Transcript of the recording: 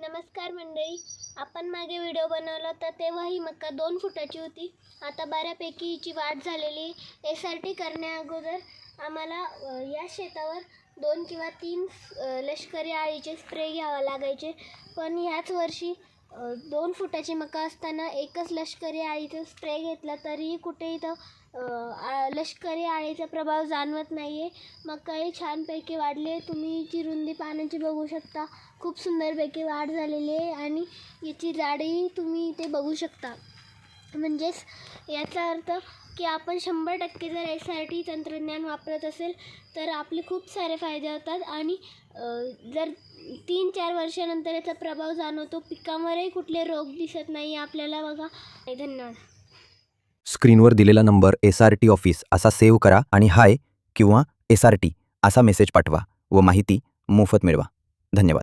नमस्कार मंडळी. आपण मागे व्हिडिओ बनवला होता तेव्हा ही मक्का दोन फुटाची होती. आता बऱ्यापैकी हिची वाढ झालेली एस आर टी करण्या अगोदर आम्हाला या शेतावर दोन किंवा तीन लष्करी आळीचे स्प्रे घ्यावा लागायचे. पण ह्याच वर्षी दोन फुटाची मका असताना एकच लष्करी आळीचा स्प्रे घेतला तरीही कुठेही तो लष्करी आळीचा प्रभाव जाणवत नाही आहे मकाही छानपैकी वाढले तुम्ही हिची रुंदी पानांची बघू शकता. खूप सुंदरपैकी वाढ झालेली आहे आणि याची जाडीही तुम्ही इथे बघू शकता. म्हणजेच याचा अर्थ की आपण शंभर टक्के जर एस आर टी तंत्रज्ञान वापरत असेल तर आपले खूप सारे फायदे होतात आणि जर तीन चार वर्षानंतर याचा प्रभाव जाणवतो पिकांवरही कुठले रोग दिसत नाही आपल्याला बघा. धन्यवाद. स्क्रीनवर दिलेला number S R T office असा सेव्ह करा आणि हाय किंवा एस आर टी असा मेसेज पाठवा व माहिती मोफत मिळवा. धन्यवाद.